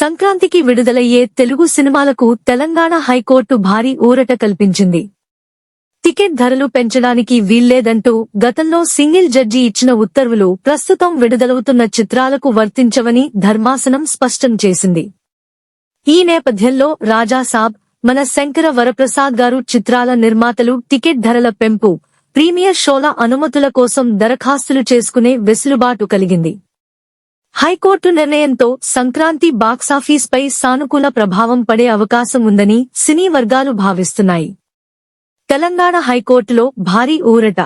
సంక్రాంతికి విడుదలయ్యే తెలుగు సినిమాలకు తెలంగాణ హైకోర్టు భారీ ఊరట కల్పించింది. టికెట్ ధరలు పెంచడానికి వీల్లేదంటూ గతంలో సింగిల్ జడ్జి ఇచ్చిన ఉత్తర్వులు ప్రస్తుతం విడుదలవుతున్న చిత్రాలకు వర్తించవని ధర్మాసనం స్పష్టం చేసింది. ఈ నేపథ్యంలో రాజాసాబ్ మన శంకర వరప్రసాద్ గారు చిత్రాల నిర్మాతలు టికెట్ ధరల పెంపు ప్రీమియర్ షోల అనుమతుల కోసం దరఖాస్తులు చేసుకునే వెసులుబాటు కలిగింది. హైకోర్టు నిర్ణయంతో సంక్రాంతి బాక్సాఫీస్పై సానుకూల ప్రభావం పడే అవకాశం ఉందని సినీ వర్గాలు భావిస్తున్నాయి. తెలంగాణ హైకోర్టులో భారీ ఊరట.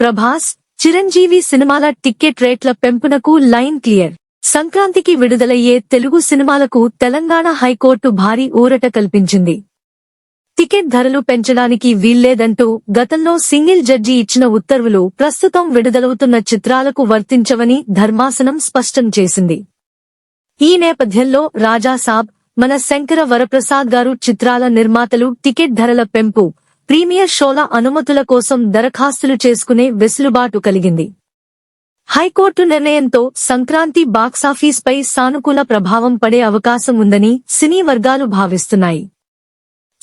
ప్రభాస్ చిరంజీవి సినిమాల టిక్కెట్ రేట్ల పెంపునకు లైన్ క్లియర్. సంక్రాంతికి విడుదలయ్యే తెలుగు సినిమాలకు తెలంగాణ హైకోర్టు భారీ ఊరట కల్పించింది. టికెట్ ధరలు పెంచడానికి వీల్లేదంటూ గతంలో సింగిల్ జడ్జి ఇచ్చిన ఉత్తర్వులు ప్రస్తుతం విడుదలవుతున్న చిత్రాలకు వర్తించవని ధర్మాసనం స్పష్టం చేసింది. ఈ నేపథ్యంలో రాజాసాబ్ మన శంకర వరప్రసాద్ గారు చిత్రాల నిర్మాతలు టికెట్ ధరల పెంపు ప్రీమియర్ షోల అనుమతుల కోసం దరఖాస్తులు చేసుకునే వెసులుబాటు కలిగింది. హైకోర్టు నిర్ణయంతో సంక్రాంతి బాక్సాఫీస్పై సానుకూల ప్రభావం పడే అవకాశం ఉందని సినీ వర్గాలు భావిస్తున్నాయి.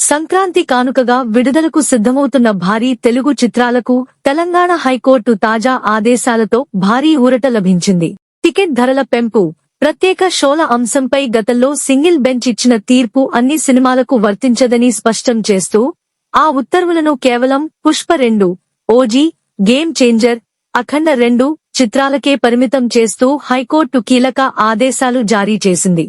సంక్రాంతి కానుకగా విడుదలకు సిద్ధమవుతున్న భారీ తెలుగు చిత్రాలకు తెలంగాణ హైకోర్టు తాజా ఆదేశాలతో భారీ ఊరట లభించింది. టికెట్ ధరల పెంపు ప్రత్యేక షోల అంశంపై గతంలో సింగిల్ బెంచ్ ఇచ్చిన తీర్పు అన్ని సినిమాలకు వర్తించదని స్పష్టం చేస్తూ ఆ ఉత్తర్వులను కేవలం పుష్ప రెండు ఓజీ గేమ్ చేంజర్ అఖండ రెండు చిత్రాలకే పరిమితం చేస్తూ హైకోర్టు కీలక ఆదేశాలు జారీ చేసింది.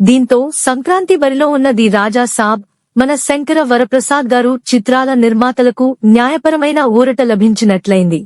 దీంతో సంక్రాంతి బరిలో ఉన్నది రాజా సాబ్ మన శంకర వరప్రసాద్ గారు చిత్రాల నిర్మాతలకు న్యాయపరమైన ఊరట లభించినట్లయింది.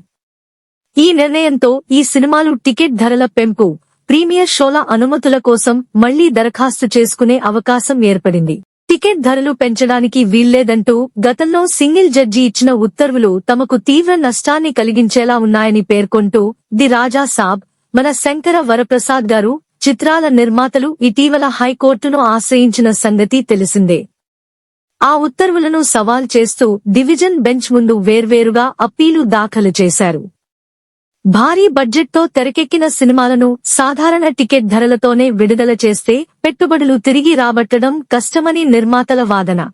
ఈ నిర్ణయంతో ఈ సినిమాలు టికెట్ ధరల పెంపు ప్రీమియర్ షోల అనుమతుల కోసం మళ్ళీ దరఖాస్తు చేసుకునే అవకాశం ఏర్పడింది. టికెట్ ధరలు పెంచడానికి వీల్లేదంటూ గతంలో సింగిల్ జడ్జి ఇచ్చిన ఉత్తర్వులు తమకు తీవ్ర నష్టాన్ని కలిగించేలా ఉన్నాయని పేర్కొంటూ ది రాజా సాబ్ మన శంకర వరప్రసాద్ గారు చిత్రాల నిర్మాతలు ఇటీవల హైకోర్టును ఆశ్రయించిన సంగతి తెలిసిందే. ఆ ఉత్తర్వులను సవాల్ చేస్తూ డివిజన్ బెంచ్ ముందు వేర్వేరుగా అప్పీలు దాఖలు చేశారు. భారీ బడ్జెట్తో తెరకెక్కిన సినిమాలను సాధారణ టికెట్ ధరలతోనే విడుదల చేస్తే పెట్టుబడులు తిరిగి రాబట్టడం కష్టమని నిర్మాతల వాదన.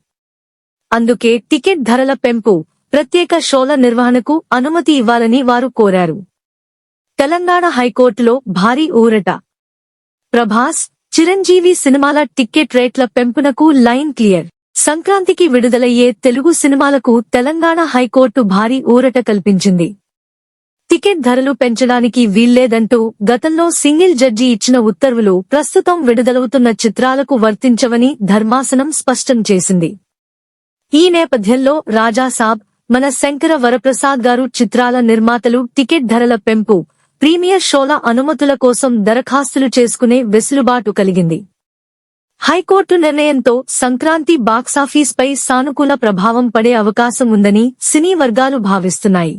అందుకే టికెట్ ధరల పెంపు ప్రత్యేక షోల నిర్వహణకు అనుమతి ఇవ్వాలని వారు కోరారు. తెలంగాణ హైకోర్టులో భారీ ఊరట. ప్రభాస్ చిరంజీవి సినిమాల టిక్కెట్ రేట్ల పెంపునకు లైన్ క్లియర్. సంక్రాంతికి విడుదలయ్యే తెలుగు సినిమాలకు తెలంగాణ హైకోర్టు భారీ ఊరట కల్పించింది. టికెట్ ధరలు పెంచడానికి వీల్లేదంటూ గతంలో సింగిల్ జడ్జి ఇచ్చిన ఉత్తర్వులు ప్రస్తుతం విడుదలవుతున్న చిత్రాలకు వర్తించవని ధర్మాసనం స్పష్టం చేసింది. ఈ నేపథ్యంలో రాజాసాబ్ మన శంకర వరప్రసాద్ గారు చిత్రాల నిర్మాతలు టికెట్ ధరల పెంపు ప్రీమియర్ షోల అనుమతుల కోసం దరఖాస్తులు చేసుకునే వెసులుబాటు కలిగింది. హైకోర్టు నిర్ణయంతో సంక్రాంతి బాక్సాఫీస్పై సానుకూల ప్రభావం పడే అవకాశం ఉందని సినీ వర్గాలు భావిస్తున్నాయి.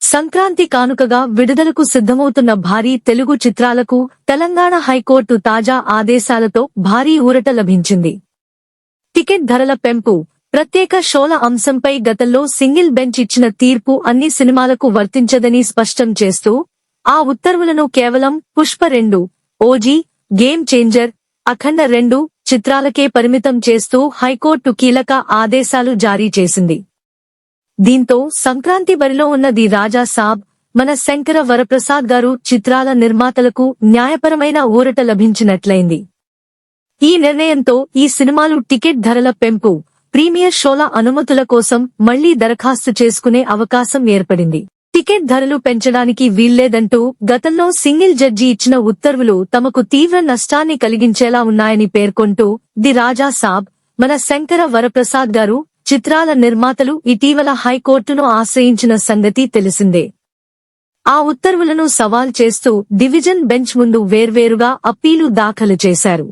సంక్రాంతి కానుకగా విడుదలకు సిద్ధమవుతున్న భారీ తెలుగు చిత్రాలకు తెలంగాణ హైకోర్టు తాజా ఆదేశాలతో భారీ ఊరట లభించింది. టికెట్ ధరల పెంపు ప్రత్యేక షోల అంశంపై గతంలో సింగిల్ బెంచ్ ఇచ్చిన తీర్పు అన్ని సినిమాలకు వర్తించదని స్పష్టం చేస్తూ ఆ ఉత్తర్వులను కేవలం పుష్ప రెండు ఓజీ గేమ్ చేంజర్ అఖండ రెండు చిత్రాలకే పరిమితం చేస్తూ హైకోర్టు కీలక ఆదేశాలు జారీ చేసింది. దీంతో సంక్రాంతి బరిలో ఉన్నది రాజా సాబ్ మన శంకర వరప్రసాద్ గారు చిత్రాల నిర్మాతలకు న్యాయపరమైన ఊరట లభించినట్లయింది. ఈ నిర్ణయంతో ఈ సినిమాలు టికెట్ ధరల పెంపు ప్రీమియర్ షోల అనుమతుల కోసం మళ్ళీ దరఖాస్తు చేసుకునే అవకాశం ఏర్పడింది. టికెట్ ధరలు పెంచడానికి వీల్లేదంటూ గతంలో సింగిల్ జడ్జి ఇచ్చిన ఉత్తర్వులు తమకు తీవ్ర నష్టాన్ని కలిగించేలా ఉన్నాయని పేర్కొంటూ ది రాజా సాబ్ మన శంకర వరప్రసాద్ గారు చిత్రాల నిర్మాతలు ఇటీవల హైకోర్టును ఆశ్రయించిన సంగతి తెలిసిందే. ఆ ఉత్తర్వులను సవాల్ చేస్తూ డివిజన్ బెంచ్ ముందు వేర్వేరుగా అప్పీలు దాఖలు చేశారు.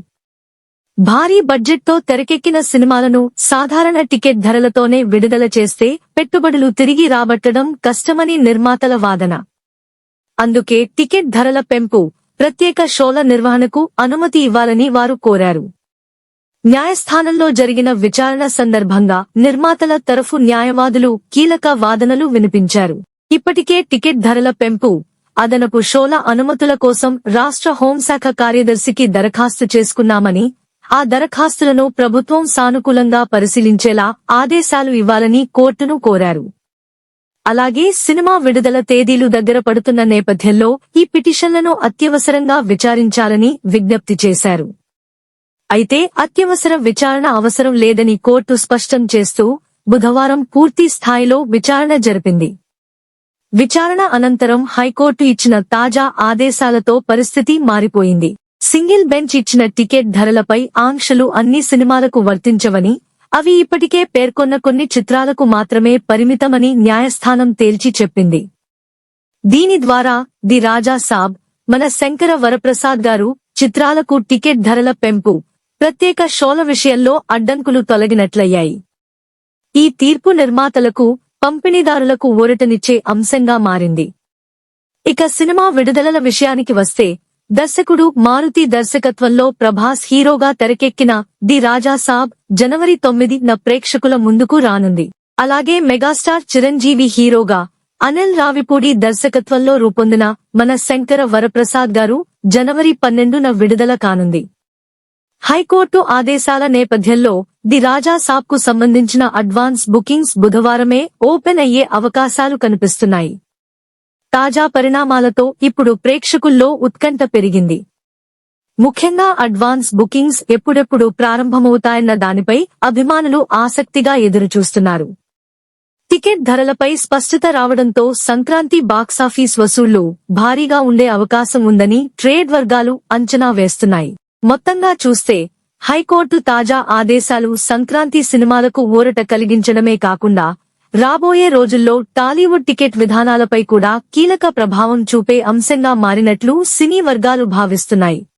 భారీ బడ్జెట్తో తెరకెక్కిన సినిమాలను సాధారణ టికెట్ ధరలతోనే విడుదల చేస్తే పెట్టుబడులు తిరిగి రాబట్టడం కష్టమని నిర్మాతల వాదన. అందుకే టికెట్ ధరల పెంపు ప్రత్యేక షోల నిర్వహణకు అనుమతి ఇవ్వాలని వారు కోరారు. న్యాయస్థానంలో జరిగిన విచారణ సందర్భంగా నిర్మాతల తరఫు న్యాయవాదులు కీలక వాదనలు వినిపించారు. ఇప్పటికే టికెట్ ధరల పెంపు అదనపు షోల అనుమతుల కోసం రాష్ట్ర హోంశాఖ కార్యదర్శికి దరఖాస్తు చేసుకున్నామని ఆ దరఖాస్తులను ప్రభుత్వం సానుకూలంగా పరిశీలించేలా ఆదేశాలు ఇవ్వాలని కోర్టును కోరారు. అలాగే సినిమా విడుదల తేదీలు దగ్గర పడుతున్న నేపథ్యంలో ఈ పిటిషన్లను అత్యవసరంగా విచారించాలని విజ్ఞప్తి చేశారు. అయితే అత్యవసర విచారణ అవసరం లేదని కోర్టు స్పష్టం చేస్తూ బుధవారం పూర్తి స్థాయిలో విచారణ జరిపింది. విచారణ అనంతరం హైకోర్టు ఇచ్చిన తాజా ఆదేశాలతో పరిస్థితి మారిపోయింది. సింగిల్ బెంచ్ ఇచ్చిన టికెట్ ధరలపై ఆంక్షలు అన్ని సినిమాలకు వర్తించవని అవి ఇప్పటికే పేర్కొన్న కొన్ని చిత్రాలకు మాత్రమే పరిమితమని న్యాయస్థానం తేల్చి చెప్పింది. దీని ద్వారా ది రాజా సాబ్ మన శంకర వరప్రసాద్ గారు చిత్రాలకు టికెట్ ధరల పెంపు ప్రత్యేక షోల విషయంలో అడ్డంకులు తొలగినట్లయ్యాయి. ఈ తీర్పు నిర్మాతలకు పంపిణీదారులకు ఊరటనిచ్చే అంశంగా మారింది. ఇక సినిమా విడుదలల విషయానికి వస్తే దర్శకుడు మారుతి దర్శకత్వంలో ప్రభాస్ హీరోగా తెరకెక్కిన ది రాజా సాబ్ జనవరి తొమ్మిదిన ప్రేక్షకుల ముందుకు రానుంది. అలాగే మెగాస్టార్ చిరంజీవి హీరోగా అనిల్ రావిపూడి దర్శకత్వంలో రూపొందిన మన శంకర వరప్రసాద్ గారు జనవరి పన్నెండున విడుదల కానుంది. హైకోర్టు ఆదేశాల నేపథ్యంలో ది రాజా సాబ్కు సంబంధించిన అడ్వాన్స్ బుకింగ్స్ బుధవారమే ఓపెన్ అయ్యే అవకాశాలు కనిపిస్తున్నాయి. తాజా పరిణామాలతో ఇప్పుడు ప్రేక్షకుల్లో ఉత్కంఠ పెరిగింది. ముఖ్యంగా అడ్వాన్స్ బుకింగ్స్ ఎప్పుడెప్పుడు ప్రారంభమవుతాయన్న దానిపై అభిమానులు ఆసక్తిగా ఎదురుచూస్తున్నారు. టికెట్ ధరలపై స్పష్టత రావడంతో సంక్రాంతి బాక్సాఫీస్ వసూళ్ళు భారీగా ఉండే అవకాశం ఉందని ట్రేడ్ వర్గాలు అంచనా వేస్తున్నాయి. మొత్తంగా చూస్తే హైకోర్టు తాజా ఆదేశాలు సంక్రాంతి సినిమాలకు ఊరట కలిగించడమే కాకుండా రాబోయే రోజుల్లో టాలీవుడ్ టికెట్ విధానాలపై కూడా కీలక ప్రభావం చూపే అంశంగా మారినట్లు సినీ వర్గాలు భావిస్తున్నాయి.